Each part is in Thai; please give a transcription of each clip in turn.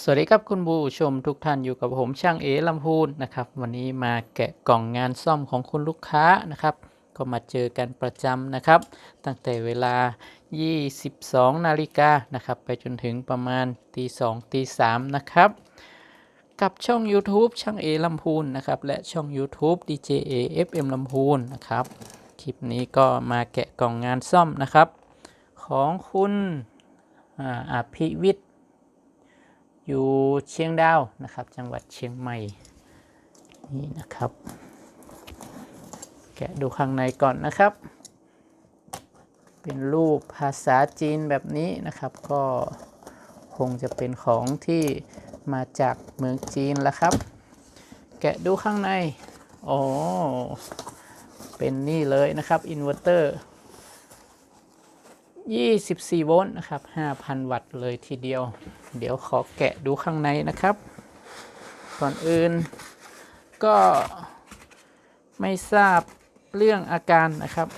สวัสดีครับคุณผู้ชมทุกท่านอยู่กับผมช่างเอลำพูนนะครับวันนี้มาแกะกล่องงานซ่อมของคุณลูกค้านะครับ ก็มาเจอกันประจำนะครับ ตั้งแต่เวลา 22 นาฬิกานะครับไปจนถึงประมาณตี2ตี3นะครับ กับช่อง YouTube ช่างเอลำพูนนะครับและช่อง YouTube DJA FM ลำพูนนะครับคลิปนี้ก็มาแกะกล่องงานซ่อมนะครับ ของคุณอ่าอภิวิทย์ อยู่เชียงดาวนะครับ จังหวัดเชียงใหม่นี่นะครับ แกะดูข้างในก่อนนะครับ เป็นรูปภาษาจีนแบบนี้นะครับ ก็คงจะเป็นของที่มาจากเมืองจีนแล้วครับ แกะดูข้างใน โอ้เป็นนี่เลยนะครับ อินเวอร์เตอร์ 24 โวลต์นะครับ 5,000 วัตต์เลยทีเดียว เดี๋ยวขอแกะดูข้างในนะครับ ก่อนอื่นก็ไม่ทราบเรื่องอาการนะครับ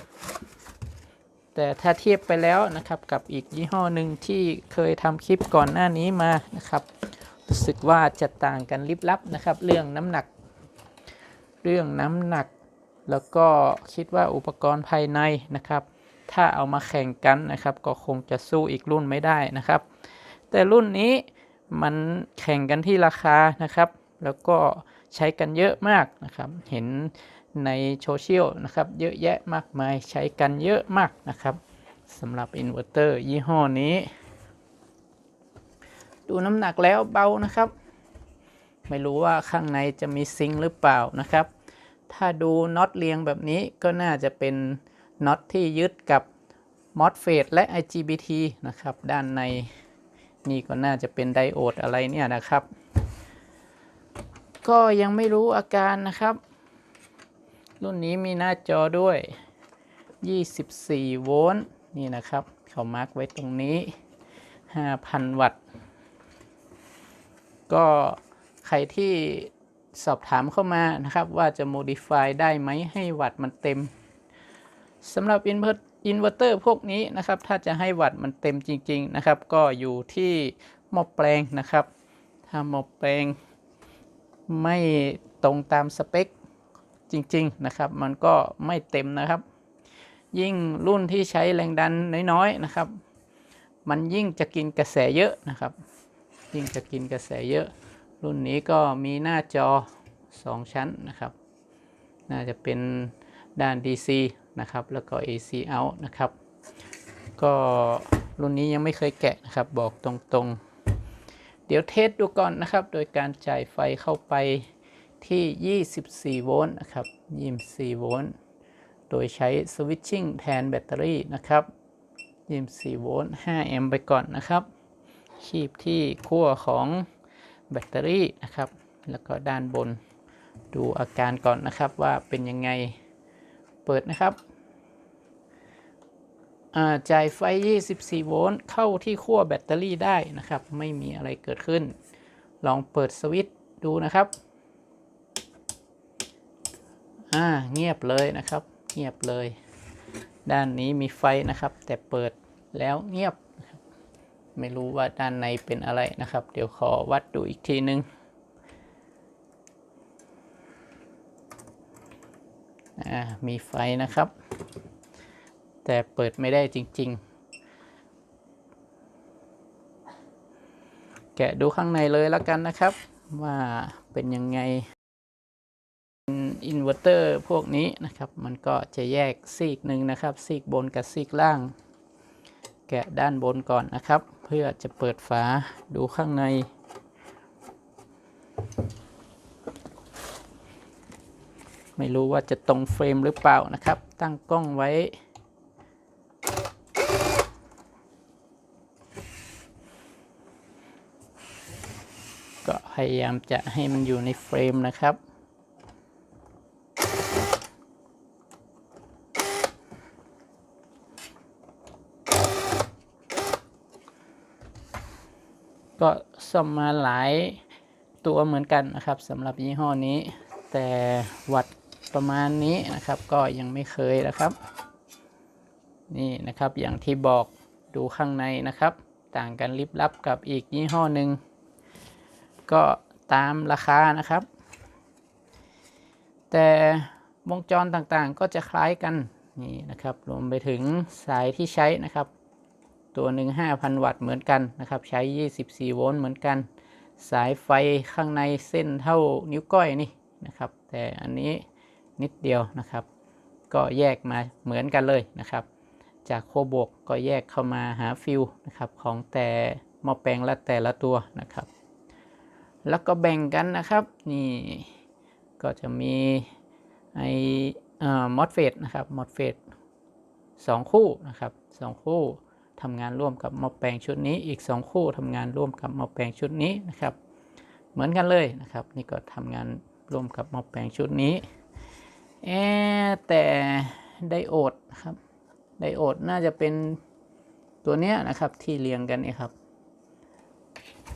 แต่ถ้าเทียบไปแล้วนะครับกับอีกยี่ห้อหนึ่งที่เคยทำคลิปก่อนหน้านี้มานะครับ รู้สึกว่าจะต่างกันลิบลับนะครับ เรื่องน้ำหนัก เรื่องน้ำหนัก แล้วก็คิดว่าอุปกรณ์ภายในนะครับ ถ้าเอามาแข่งกันนะครับ ก็คงจะสู้อีกรุ่นไม่ได้นะครับ แต่รุ่นนี้มันแข่งกันที่ราคานะครับ แล้วก็ใช้กันเยอะมากนะครับ เห็นในโซเชียลนะครับ เยอะแยะมากมายใช้กันเยอะมากนะครับสำหรับอินเวอร์เตอร์ยี่ห้อนี้ ดูน้ำหนักแล้วเบานะครับ ไม่รู้ว่าข้างในจะมีซิงค์หรือเปล่านะครับ ถ้าดูน็อตเรียงแบบนี้ก็น่าจะเป็น น็อตที่ยึดกับ MOSFET และ IGBT นะครับ ด้านในนี่ก็น่าจะเป็นไดโอดอะไรเนี่ยนะครับ ก็ยังไม่รู้อาการนะครับ รุ่นนี้มีหน้าจอด้วย 24 โวลต์นี่นะครับ เขามาร์กไว้ตรงนี้ 5,000 วัตต์ ก็ใครที่สอบถามเข้ามานะครับ ว่าจะ modify ได้ไหมให้วัตต์มันเต็ม สำหรับอินเวอร์อินเวอร์เตอร์พวกนี้นะครับ ถ้าจะให้วัตต์มันเต็มจริง ๆ นะครับ ก็อยู่ที่หม้อแปลงนะครับ ถ้าหม้อแปลงไม่ตรงตามสเปคจริง ๆ นะครับ มันก็ไม่เต็มนะครับ ยิ่งรุ่นที่ใช้แรงดันน้อยๆนะครับ มันยิ่งจะกินกระแสเยอะนะครับ ยิ่งจะกินกระแสเยอะ รุ่นนี้ก็มีหน้าจอ 2 ชั้นนะครับ น่าจะเป็นด้าน DC นะครับ แล้วก็ AC out นะครับ ก็รุ่นนี้ยังไม่เคยแกะนะครับ บอกตรงๆ เดี๋ยวเทสดูก่อนนะครับ โดยการจ่ายไฟเข้าไปที่ 24 โวลต์นะครับ 24 โวลต์ โดยใช้สวิตชิ่งแทนแบตเตอรี่นะครับ 24 โวลต์ 5 แอมป์ไปก่อนนะครับ คีบที่ขั้วของแบตเตอรี่นะครับ แล้วก็ด้านบนดูอาการก่อนนะครับว่าเป็นยังไง เปิดนะครับ จ่ายไฟ 24 โวลต์เข้าที่ขั้วแบตเตอรี่ได้นะครับ ไม่มีอะไรเกิดขึ้น ลองเปิดสวิตช์ดูนะครับ อ่า เงียบเลยนะครับ เงียบเลย ด้านนี้มีไฟนะครับ แต่เปิดแล้วเงียบ ไม่รู้ว่าด้านในเป็นอะไรนะครับ เดี๋ยวขอวัดดูอีกทีนึงอ่ามีไฟนะครับ แต่เปิดไม่ได้จริง ๆ แกะดูข้างในเลยแล้วกันนะครับ ว่าเป็นยังไงอินเวอร์เตอร์พวกนี้นะครับ มันก็จะแยกซีกหนึ่งนะครับ ซีกบนกับซีกล่าง แกะด้านบนก่อนนะครับ เพื่อจะเปิดฝาดูข้างใน ไม่รู้ว่าจะตรงเฟรมหรือเปล่านะครับ ตั้งกล้องไว้ ก็พ ยายามจะให้มันอยู่ในเฟรมนะครับ ก็ซ่อมมาหลายตัวเหมือนกันนะครับสำหรับยี่ห้อนี้ แต่วัดประมาณนี้นะครับ ก็ยังไม่เคยนะครับ นี่นะครับอย่างที่บอกดูข้างในนะครับ ต่างกันลิบลับกับอีกยี่ห้อหนึ่ง ก็ตามราคานะครับ แต่วงจรต่างๆก็จะคล้ายกันนี่นะครับรวมไปถึงสายที่ใช้นะครับ ตัวหนึ่ง5,000 วัตต์เหมือนกันนะครับ ใช้ 24 โวลต์เหมือนกัน สายไฟข้างในเส้นเท่านิ้วก้อยนี่นะครับ แต่อันนี้นิดเดียวนะครับ ก็แยกมาเหมือนกันเลยนะครับ จากโคบวกก็แยกเข้ามาหาฟิวนะครับของแต่หม้อแปลงละแต่ละตัวนะครับ แล้วก็แบ่งกันนะครับ นี่ก็จะมีไอมอสเฟตนะครับมอสเฟตสองคู่นะครับสองคู่ทำงานร่วมกับหม้อแปลงชุดนี้อีก 2 คู่ทำงานร่วมกับหม้อแปลงชุดนี้นะครับ เหมือนกันเลยนะครับ นี่ก็ทำงานร่วมกับหม้อแปลงชุดนี้เอแต่ไดโอดครับไดโอดน่าจะเป็นตัวเนี้ยนะครับที่เรียงกันนี่ครับ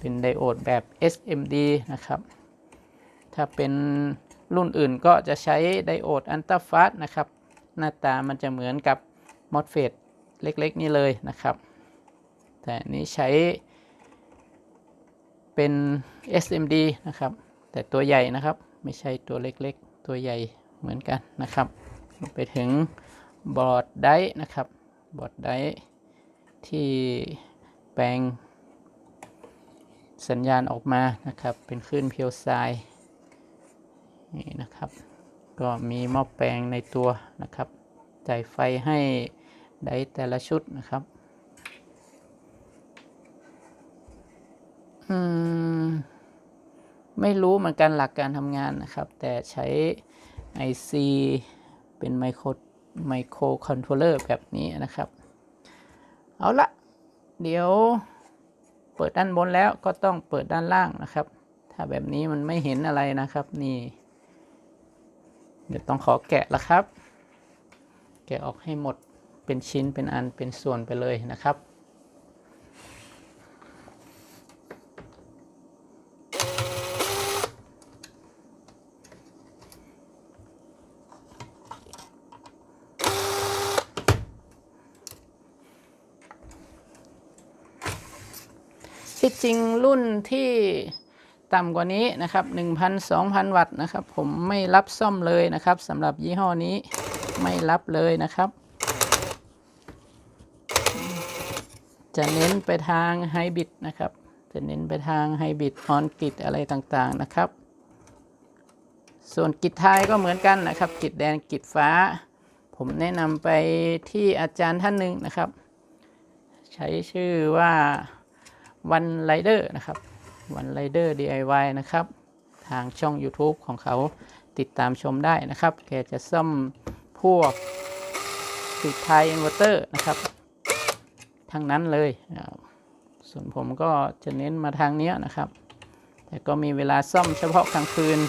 เป็นไดโอดแบบ SMD นะครับ ถ้าเป็นรุ่นอื่นก็จะใช้ไดโอดอันตราฟาสนะครับ หน้าตามันจะเหมือนกับมอสเฟตเล็กๆ นี่เลยนะครับ แต่อันนี้ใช้เป็น SMD นะครับ แต่ตัวใหญ่นะครับ ไม่ใช่ตัวเล็กๆ ตัวใหญ่เหมือนกันนะครับ ไปถึงบอร์ดไดนะครับ บอร์ดไดที่แปลง สัญญาณออกมานะครับ เป็นคลื่นเพียวไซนี่นะครับ ก็มีหม้อแปลงในตัวนะครับ จ่ายไฟให้ไดร์แต่ละชุดนะครับอืมไม่รู้เหมือนกันหลักการทำงานนะครับ แต่ใช้ IC เป็นไมโครไมโครคอนโทรลเลอร์แบบนี้นะครับ เอาละเดี๋ยว เปิดด้านบนแล้วก็ต้องเปิดด้านล่างนะครับ ถ้าแบบนี้มันไม่เห็นอะไรนะครับนี่ เดี๋ยวต้องขอแกะละครับ แกะออกให้หมดเป็นชิ้นเป็นอันเป็นส่วนไปเลยนะครับ ที่จริงรุ่นที่ต่ำกว่านี้นะครับ1,000-2,000 วัตต์นะครับ ผมไม่รับซ่อมเลยนะครับสำหรับยี่ห้อนี้ไม่รับเลยนะครับ จะเน้นไปทางไฮบริดนะครับ จะเน้นไปทางไฮบริดออนกิดอะไรต่างๆนะครับ ส่วนกิจไทยก็เหมือนกันนะครับ กิจแดงกิจฟ้า ผมแนะนำไปที่อาจารย์ท่านหนึ่งนะครับ ใช้ชื่อว่า วันไรเดอร์นะครับวันไรเดอร์ DIY นะครับ ทางช่อง YouTube ของเขาติดตามชมได้นะครับ แกจะซ่อมพวกติดไทยอินเวอร์เตอร์นะครับ ทั้งนั้นเลย ส่วนผมก็จะเน้นมาทางเนี้ยนะครับ แต่ก็มีเวลาซ่อมเฉพาะกลางคืน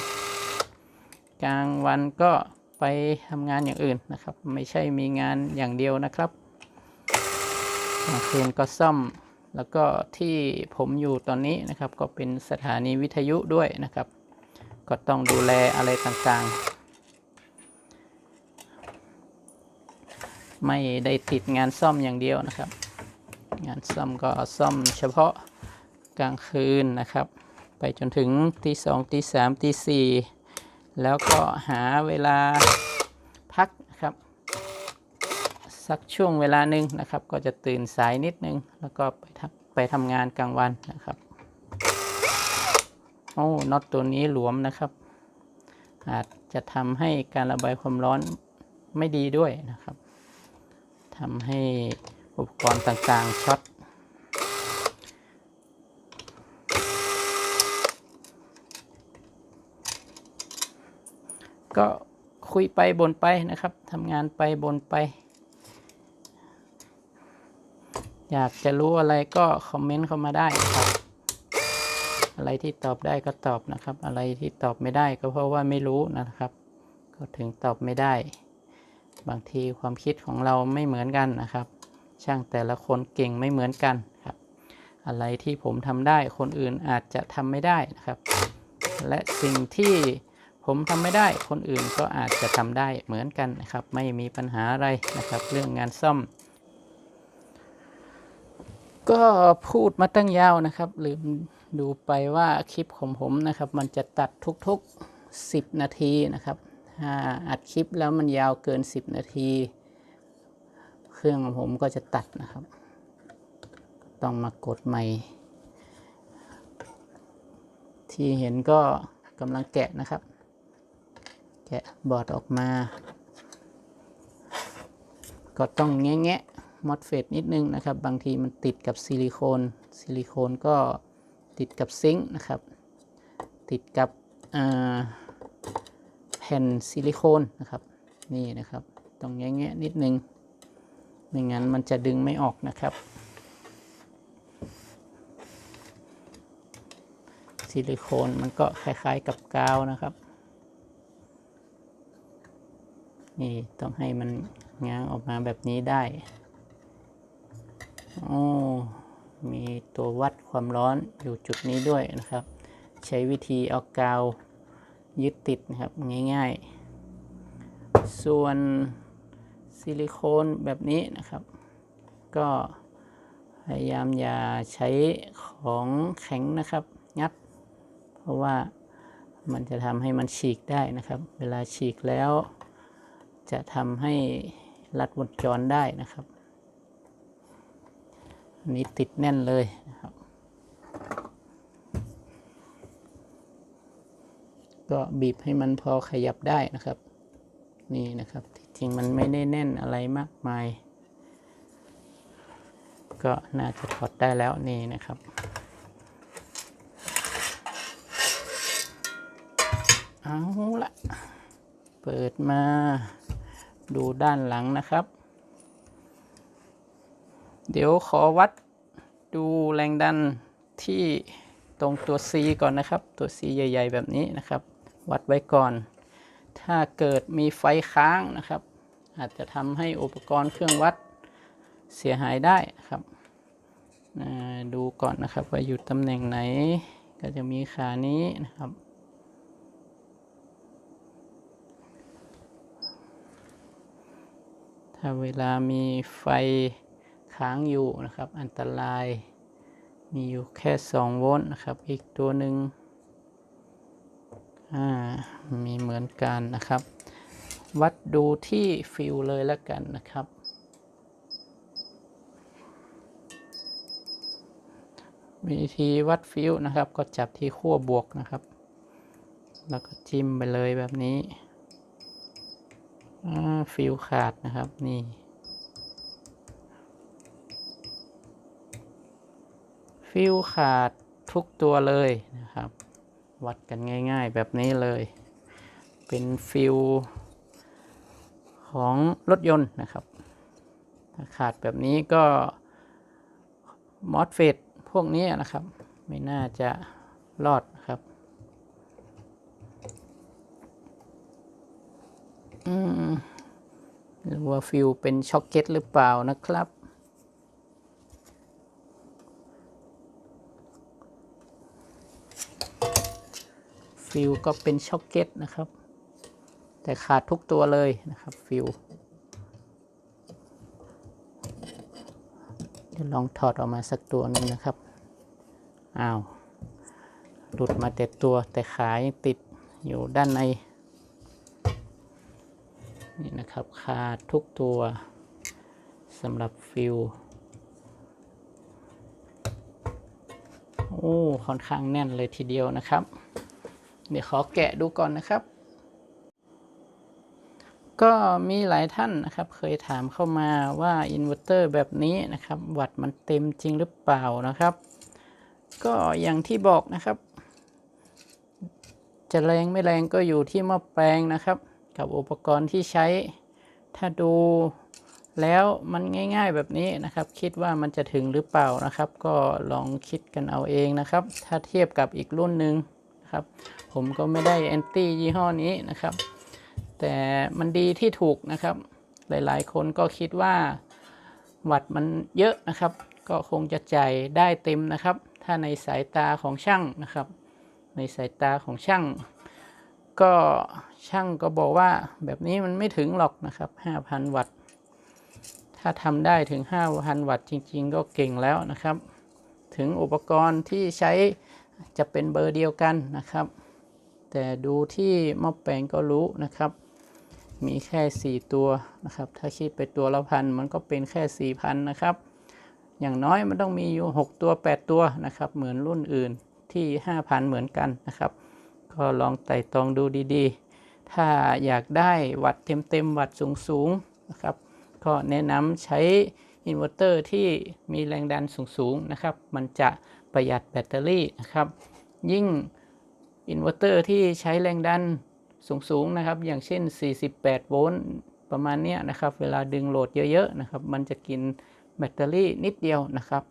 กลางวันก็ไปทำงานอย่างอื่นนะครับ ไม่ใช่มีงานอย่างเดียวนะครับกลางคืนก็ซ่อม แล้วก็ที่ผมอยู่ตอนนี้นะครับ ก็เป็นสถานีวิทยุด้วยนะครับ ก็ต้องดูแลอะไรต่างๆ ไม่ได้ติดงานซ่อมอย่างเดียวนะครับ งานซ่อมก็ซ่อมเฉพาะกลางคืนนะครับ ไปจนถึงตีสองตีสามตีสี่แล้วก็หาเวลา สักช่วงเวลาหนึ่งนะครับ ก็จะตื่นสายนิดนึง แล้วก็ไปทำไปทำงานกลางวันนะครับ โอ้น็อตตัวนี้หลวมนะครับ อาจจะทำให้การระบายความร้อนไม่ดีด้วยนะครับทำให้อุปกรณ์ต่างๆช็อตก็คุยไปบนไปนะครับทำงานไปบนไป อยากจะรู้อะไรก็คอมเมนต์เข้ามาได้ครับ อะไรที่ตอบได้ก็ตอบนะครับ อะไรที่ตอบไม่ได้ก็เพราะว่าไม่รู้นะครับ ก็ถึงตอบไม่ได้ บางทีความคิดของเราไม่เหมือนกันนะครับ ช่างแต่ละคนเก่งไม่เหมือนกันครับ อะไรที่ผมทำได้คนอื่นอาจจะทำไม่ได้นะครับ และสิ่งที่ผมทำไม่ได้คนอื่นก็อาจจะทำได้เหมือนกันนะครับ ไม่มีปัญหาอะไรนะครับ เรื่องงานซ่อม ก็พูดมาตั้งยาวนะครับ ลืมดูไปว่าคลิปของผมนะครับ มันจะตัดทุกๆ 10 นาทีนะครับถ้าอัดคลิปแล้วมันยาวเกิน 10 นาที เครื่องของผมก็จะตัดนะครับ ต้องมากดใหม่ ที่เห็นก็กำลังแกะนะครับ แกะบอร์ดออกมา ก็ต้องแงะ มอดเฟตนิดนึงนะครับ บางทีมันติดกับซิลิโคนซิลิโคนก็ติดกับซิงค์นะครับ ติดกับแผ่นซิลิโคนนะครับนี่นะครับต้องแงะๆนิดนึงไม่งั้นมันจะดึงไม่ออกนะครับ ซิลิโคนมันก็คล้ายๆกับกาวนะครับนี่ต้องให้มันง้างออกมาแบบนี้ได้ โอ้มีตัววัดความร้อนอยู่จุดนี้ด้วยนะครับ ใช้วิธีเอากาวยึดติดนะครับง่ายๆ ส่วนซิลิโคนแบบนี้นะครับ ก็พยายามอย่าใช้ของแข็งนะครับงัด เพราะว่ามันจะทำให้มันฉีกได้นะครับ เวลาฉีกแล้ว จะทำให้รัดวงจรได้นะครับ นนี้ติดแน่นเลยนะครับ ก็บีบให้มันพอขยับได้นะครับ นี่นะครับ จริงมันไม่ได้แน่นอะไรมากมาย ก็น่าจะถอดได้แล้วนี่นะครับเอาละเปิดมาดูด้านหลังนะครับ เดี๋ยวขอวัดดูแรงดันที่ตรงตัว C ก่อนนะครับ ตัว C ใหญ่ ๆ แบบนี้นะครับ วัดไว้ก่อน ถ้าเกิดมีไฟค้างนะครับ อาจจะทำให้อุปกรณ์เครื่องวัดเสียหายได้ครับ ดูก่อนนะครับว่าอยู่ตำแหน่งไหน ก็จะมีขานี้นะครับ ถ้าเวลามีไฟ ค้างอยู่นะครับ อันตราย มีอยู่แค่ 2 โวลต์นะครับ อีกตัวหนึ่งมีเหมือนกันนะครับ วัดดูที่ฟิวเลยแล้วกันนะครับ วิธีวัดฟิวนะครับ ก็จับที่ขั้วบวกนะครับ แล้วก็จิ้มไปเลยแบบนี้ฟิวขาดนะครับนี่ ฟิวขาดทุกตัวเลยนะครับ วัดกันง่ายๆแบบนี้เลย เป็นฟิวของรถยนต์นะครับถ้าขาดแบบนี้ก็มอสเฟตพวกนี้นะครับ ไม่น่าจะรอดครับอืมหรือว่าฟิวเป็นช็อกเก็ตหรือเปล่านะครับ ฟิวก็เป็นช็อกเก็ตนะครับ แต่ขาดทุกตัวเลยนะครับฟิวเดี๋ยวลองถอดออกมาสักตัวหนึงนะครับ อ้าว หลุดมาแต่ตัวแต่ขายังติดอยู่ด้านใน นี่นะครับขาดทุกตัวสำหรับฟิวโอ้ ค่อนข้างแน่นเลยทีเดียวนะครับ เดี๋ยวขอแกะดูก่อนนะครับ ก็มีหลายท่านนะครับ เคยถามเข้ามาว่าอินเวอร์เตอร์แบบนี้นะครับ วัตต์มันเต็มจริงหรือเปล่านะครับ ก็อย่างที่บอกนะครับ จะแรงไม่แรงก็อยู่ที่หม้อแปลงนะครับ กับอุปกรณ์ที่ใช้ ถ้าดูแล้วมันง่าย ๆแบบนี้นะครับ คิดว่ามันจะถึงหรือเปล่านะครับ ก็ลองคิดกันเอาเองนะครับ ถ้าเทียบกับอีกรุ่นหนึ่ง นะครับ ผมก็ไม่ได้แอนตี้ยี่ห้อนี้นะครับ แต่มันดีที่ถูกนะครับ หลายๆ คนก็คิดว่าวัตต์มันเยอะนะครับ ก็คงจะจ่ายได้เต็มนะครับ ถ้าในสายตาของช่างนะครับ ในสายตาของช่าง ก็ช่างก็บอกว่าแบบนี้มันไม่ถึงหรอกนะครับ 5,000 วัตต์ถ้าทำได้ถึง 5,000 วัตต์จริง ๆ ก็เก่งแล้วนะครับ ถึงอุปกรณ์ที่ใช้ จะเป็นเบอร์เดียวกันนะครับ แต่ดูที่หม้อแปลงก็รู้นะครับ มีแค่ 4 ตัวนะครับ ถ้าคิดไปตัวละพันมันก็เป็นแค่ 4,000นะครับ อย่างน้อยมันต้องมีอยู่ 6 ตัว 8 ตัวนะครับ เหมือนรุ่นอื่นที่ 5,000 เหมือนกันนะครับ ก็ลองไต่ตองดูดีๆ ถ้าอยากได้วัดเต็มๆ วัดสูงๆนะครับก็แนะนำใช้อินเวอร์เตอร์ที่มีแรงดันสูงๆนะครับ มันจะ ประหยัดแบตเตอรี่นะครับ ยิ่งอินเวอร์เตอร์ที่ใช้แรงดันสูงๆนะครับ อย่างเช่น 48 โวลต์ประมาณนี้นะครับ เวลาดึงโหลดเยอะๆนะครับ มันจะกินแบตเตอรี่นิดเดียวนะครับ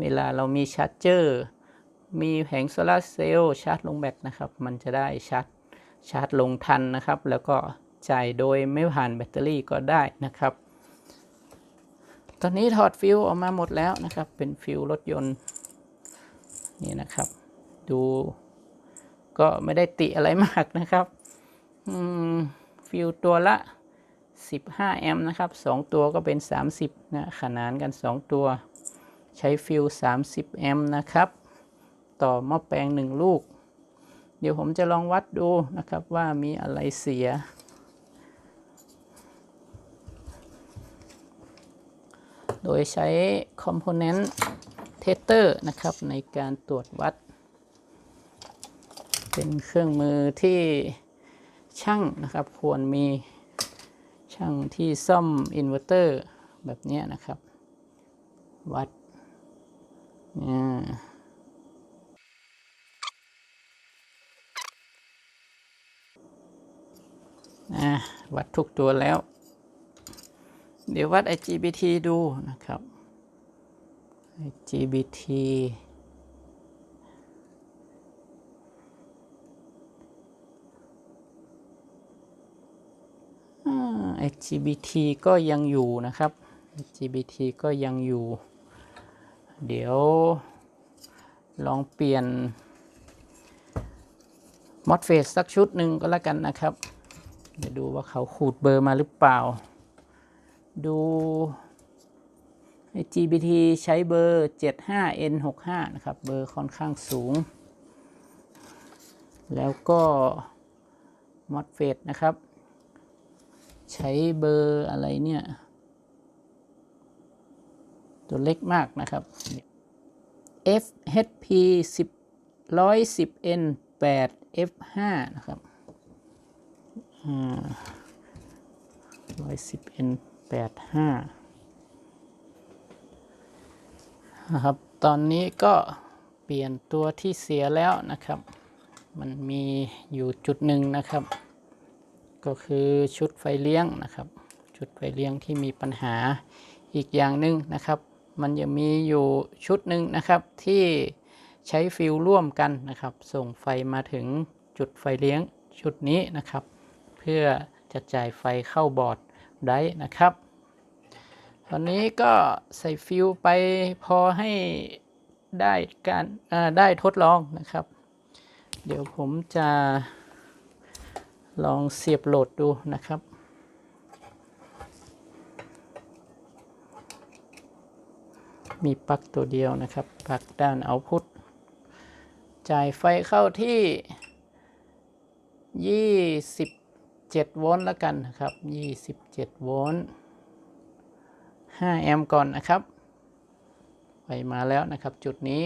เวลาเรามีชาร์จเจอร์ มีแผงโซลาร์เซลล์ชาร์จลงแบตนะครับ มันจะได้ชาร์จชาร์จลงทันนะครับ แล้วก็จ่ายโดยไม่ผ่านแบตเตอรี่ก็ได้นะครับ ตอนนี้ถอดฟิวออกมาหมดแล้วนะครับ เป็นฟิวรถยนต์นี่นะครับ ดูก็ไม่ได้ติอะไรมากนะครับฟิวตัวละ 15 แอมป์นะครับ 2 ตัวก็เป็น 30 นะขนานกัน 2 ตัว ใช้ฟิว 30 แอมป์นะครับ ต่อหม้อแปลง 1 ลูก เดี๋ยวผมจะลองวัดดูนะครับว่ามีอะไรเสีย โดยใช้ Component Tester นะครับในการตรวจวัด เป็นเครื่องมือที่ช่างนะครับ ควรมีช่างที่ซ่อมอินเวอร์เตอร์แบบนี้นะครับ วัดอ่าอะวัดทุกตัวแล้ว เดี๋ยววัด IGBT ดูนะครับ IGBT อ่า IGBT ก็ยังอยู่นะครับ IGBT ก็ยังอยู่ เดี๋ยวลองเปลี่ยนมอดเฟสสักชุดหนึ่งก็แล้วกันนะครับ เดี๋ยวดูว่าเขาขูดเบอร์มาหรือเปล่า ดู GBT ใช้เบอร์ 75N65 นะครับ เบอร์ค่อนข้างสูง แล้วก็ MOSFET นะครับ ใช้เบอร์อะไรเนี่ย ตัวเล็กมากนะครับ FHP 10 110N 8 F5 นะครับ อ่า 110N 85นะครับ ตอนนี้ก็เปลี่ยนตัวที่เสียแล้วนะครับ มันมีอยู่จุดหนึ่งนะครับ ก็คือชุดไฟเลี้ยงนะครับ ชุดไฟเลี้ยงที่มีปัญหาอีกอย่างหนึ่งนะครับ มันจะมีอยู่ชุดหนึ่งนะครับที่ใช้ฟิวร่วมกันนะครับ ส่งไฟมาถึงจุดไฟเลี้ยงชุดนี้นะครับ เพื่อจะจ่ายไฟเข้าบอร์ด ได้นะครับ ตอนนี้ก็ใส่ฟิวไปพอให้ได้การได้ทดลองนะครับ เดี๋ยวผมจะลองเสียบโหลดดูนะครับมีปลั๊กตัวเดียวนะครับปลั๊กด้านเอาพุทจ่ายไฟเข้าที่ 27 โวลต์แล้วกันนะครับ 27 โวลต์ 5 แอมป์ก่อนนะครับไฟมาแล้วนะครับ จุดนี้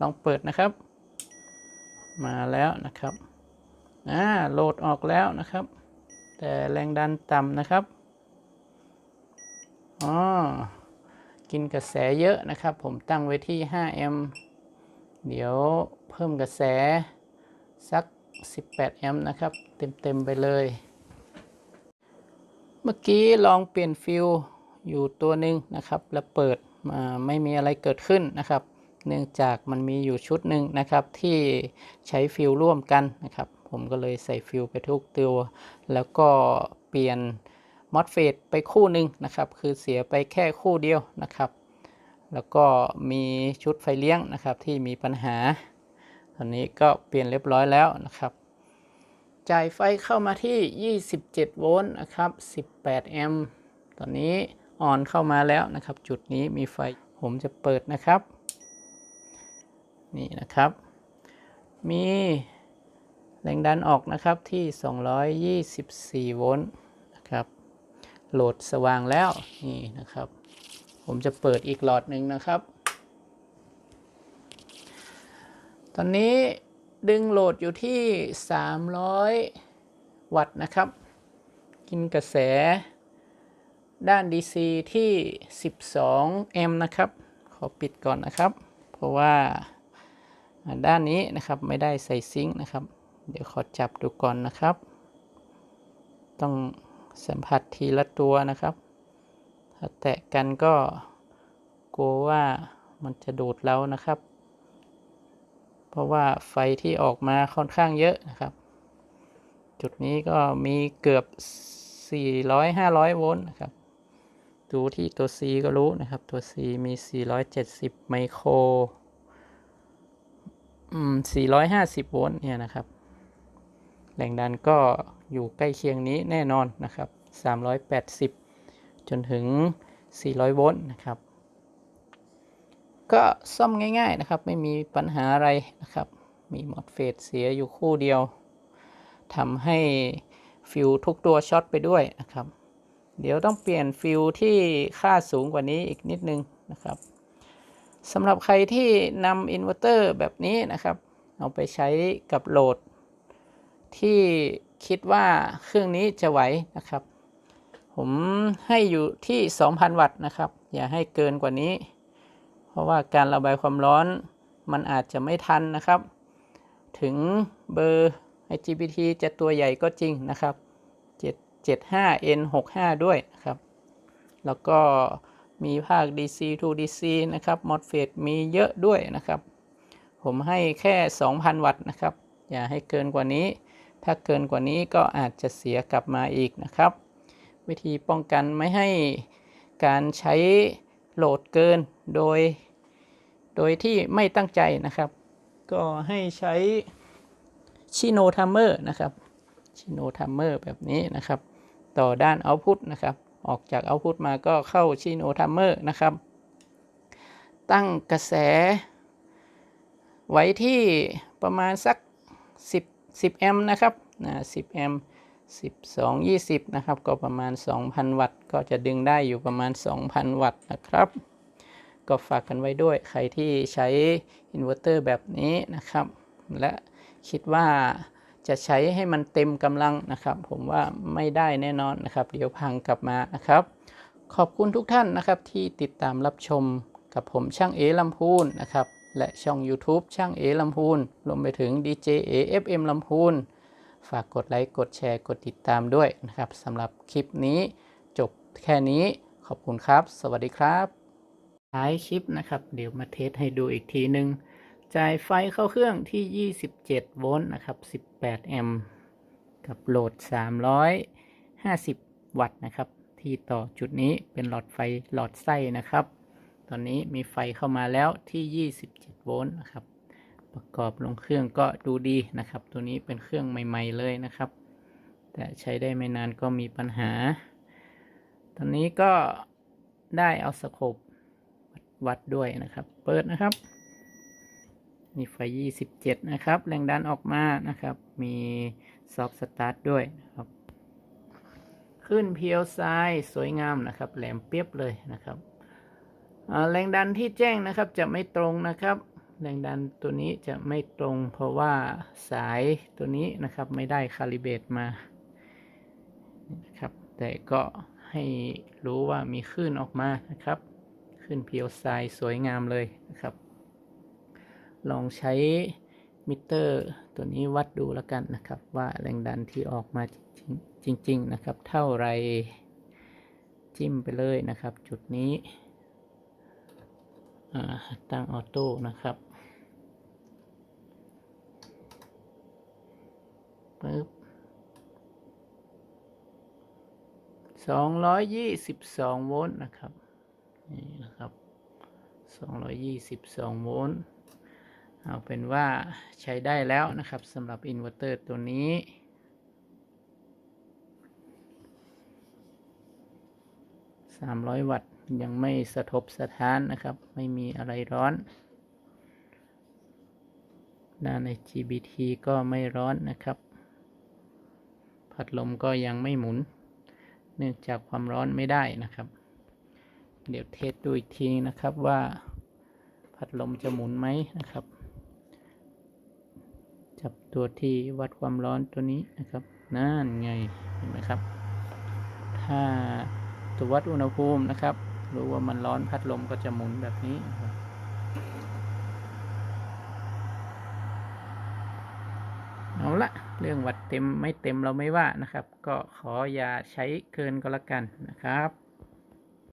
ลองเปิดนะครับ มาแล้วนะครับอ่าโหลดออกแล้วนะครับ แต่แรงดันต่ำนะครับอ๋อกินกระแสเยอะนะครับ ผมตั้งไว้ที่ 5 แอมป์เดี๋ยวเพิ่มกระแสสัก 18 แอมป์นะครับ เต็ม ๆ ไปเลย เมื่อกี้ลองเปลี่ยนฟิลอยู่ตัวหนึ่งนะครับ แล้วเปิดมาไม่มีอะไรเกิดขึ้นนะครับ เนื่องจากมันมีอยู่ชุดหนึ่งนะครับที่ใช้ฟิลร่วมกันนะครับ ผมก็เลยใส่ฟิลไปทุกตัว แล้วก็เปลี่ยนมอสเฟตไปคู่หนึ่งนะครับ คือเสียไปแค่คู่เดียวนะครับ แล้วก็มีชุดไฟเลี้ยงนะครับที่มีปัญหา ตอนนี้ก็เปลี่ยนเรียบร้อยแล้วนะครับ จ่ายไฟเข้ามาที่ 27 โวลต์นะครับ 18 แอมป์ ตอนนี้ออนเข้ามาแล้วนะครับ จุดนี้มีไฟ ผมจะเปิดนะครับ นี่นะครับ มีแรงดันออกนะครับที่ 224 โวลต์นะครับ โหลดสว่างแล้ว นี่นะครับ ผมจะเปิดอีกหลอดหนึ่งนะครับ ตอนนี้ ดึงโหลดอยู่ที่ 300 วัตต์นะครับ กินกระแส ด้าน DC ที่ 12 แอมป์นะครับ ขอปิดก่อนนะครับ เพราะว่าด้านนี้นะครับไม่ได้ใส่ซิงค์นะครับ เดี๋ยวขอจับดูก่อนนะครับ ต้องสัมผัสทีละตัวนะครับถ้าแตะกันก็กลัวว่ามันจะดูดเรานะครับ เพราะว่าไฟที่ออกมาค่อนข้างเยอะนะครับ จุดนี้ก็มีเกือบ 400-500 โวลต์นะครับ ดูที่ตัว C ก็รู้นะครับ ตัว C มี 470 ไมโครอืม450 โวลต์เนี่ยนะครับ แรงดันก็อยู่ใกล้เคียงนี้แน่นอนนะครับ 380 จนถึง 400 โวลต์นะครับ ก็ซ่อมง่ายๆนะครับ ไม่มีปัญหาอะไรนะครับ มีมอดเฟสเสียอยู่คู่เดียวทำให้ฟิวทุกตัวช็อตไปด้วยนะครับ เดี๋ยวต้องเปลี่ยนฟิวที่ค่าสูงกว่านี้อีกนิดนึงนะครับสำหรับใครที่นำอินเวอร์เตอร์แบบนี้นะครับ เอาไปใช้กับโหลด ที่คิดว่าเครื่องนี้จะไหวนะครับ ผมให้อยู่ที่ 2,000 วัตต์นะครับ อย่าให้เกินกว่านี้ เพราะว่าการระบายความร้อนมันอาจจะไม่ทันนะครับ ถึงเบอร์ IGBT จะตัวใหญ่ก็จริงนะครับ 75N65 ด้วยนะครับ แล้วก็มีภาค DC to DC นะครับ MOSFET มีเยอะด้วยนะครับ ผมให้แค่ 2,000 วัตต์นะครับ อย่าให้เกินกว่านี้ ถ้าเกินกว่านี้ก็อาจจะเสียกลับมาอีกนะครับ วิธีป้องกันไม่ให้การใช้ โหลดเกินโดย โดยที่ไม่ตั้งใจนะครับ ก็ให้ใช้ชิโนทัมเมอร์นะครับชิโนทัมเมอร์แบบนี้นะครับ ต่อด้านเอาพุตนะครับ ออกจากเอาพุตมาก็เข้าชิโนทัมเมอร์นะครับ ตั้งกระแส ไว้ที่ประมาณสัก 10 10แอมป์นะครับนะ10แอมป์ 12 20 นะครับ ก็ประมาณ 2,000 วัตต์ ก็จะดึงได้อยู่ประมาณ 2,000 วัตต์นะครับ ก็ฝากกันไว้ด้วย ใครที่ใช้อินเวอร์เตอร์แบบนี้นะครับ และคิดว่าจะใช้ให้มันเต็มกำลังนะครับ ผมว่าไม่ได้แน่นอนนะครับ เดี๋ยวพังกลับมานะครับ ขอบคุณทุกท่านนะครับที่ติดตามรับชมกับผมช่างเอลำพูนนะครับ และช่อง YouTube ช่างเอลำพูนรวมไปถึง DJ AFM ลำพูน ฝากกดไลค์ กดแชร์ กดติดตามด้วยนะครับสำหรับคลิปนี้จบแค่นี้ขอบคุณครับ สวัสดีครับท้ายคลิปนะครับ เดี๋ยวมาเทสให้ดูอีกทีหนึ่งจ่ายไฟเข้าเครื่องที่ 27 โวลต์นะครับ 18 แอมป์กับโหลด 350 วัตต์นะครับ ที่ต่อจุดนี้เป็นหลอดไฟหลอดไส้นะครับ ตอนนี้มีไฟเข้ามาแล้วที่ 27 โวลต์นะครับ ประกอบลงเครื่องก็ดูดีนะครับ ตัวนี้เป็นเครื่องใหม่ ๆเลยนะครับ แต่ใช้ได้ไม่นานก็มีปัญหา ตอนนี้ก็ได้เอาสโคปวัดด้วยนะครับ เปิดนะครับมีไฟ 27 นะครับ แรงดันออกมานะครับ มีซอฟสตาร์ทด้วยนะครับ ขึ้นเพียวไซสวยงามนะครับ แหลมเปียบเลยนะครับ แรงดันที่แจ้งนะครับจะไม่ตรงนะครับ แรงดันตัวนี้จะไม่ตรง เพราะว่าสายตัวนี้นะครับไม่ได้คาลิเบตมานะครับแต่ก็ให้รู้ว่ามีคลื่นออกมานะครับขึ้นเพียวไซสวยงามเลยนะครับ ลองใช้มิเตอร์ ตัวนี้วัดดูแล้วกันนะครับ ว่าแรงดันที่ออกมาจริงๆนะครับ เท่าไรจิ้มไปเลยนะครับ จุดนี้ตั้งออโต้นะครับ ปึ๊บสองร้อยยี่สิบสองโวลต์นะครับ นี่นะครับสองร้อยยี่สิบสองโวลต์ เอาเป็นว่าใช้ได้แล้วนะครับสำหรับอินเวอร์เตอร์ตัวนี้300วัตต์ยังไม่สะทบสะท้านนะครับ ไม่มีอะไรร้อนด้าน IGBT ก็ไม่ร้อนนะครับ พัดลมก็ยังไม่หมุน เนื่องจากความร้อนไม่ได้นะครับ เดี๋ยวเทสดูอีกทีนะครับว่า พัดลมจะหมุนไหมนะครับ จับตัวที่วัดความร้อนตัวนี้นะครับนั่นไงเห็นไหมครับ ถ้าตัววัดอุณหภูมินะครับรู้ว่ามันร้อนพัดลมก็จะหมุนแบบนี้นครับเอาละ เรื่องวัดเต็มไม่เต็มเราไม่ว่านะครับ ก็ขออย่าใช้เกินก็แล้วกันนะครับ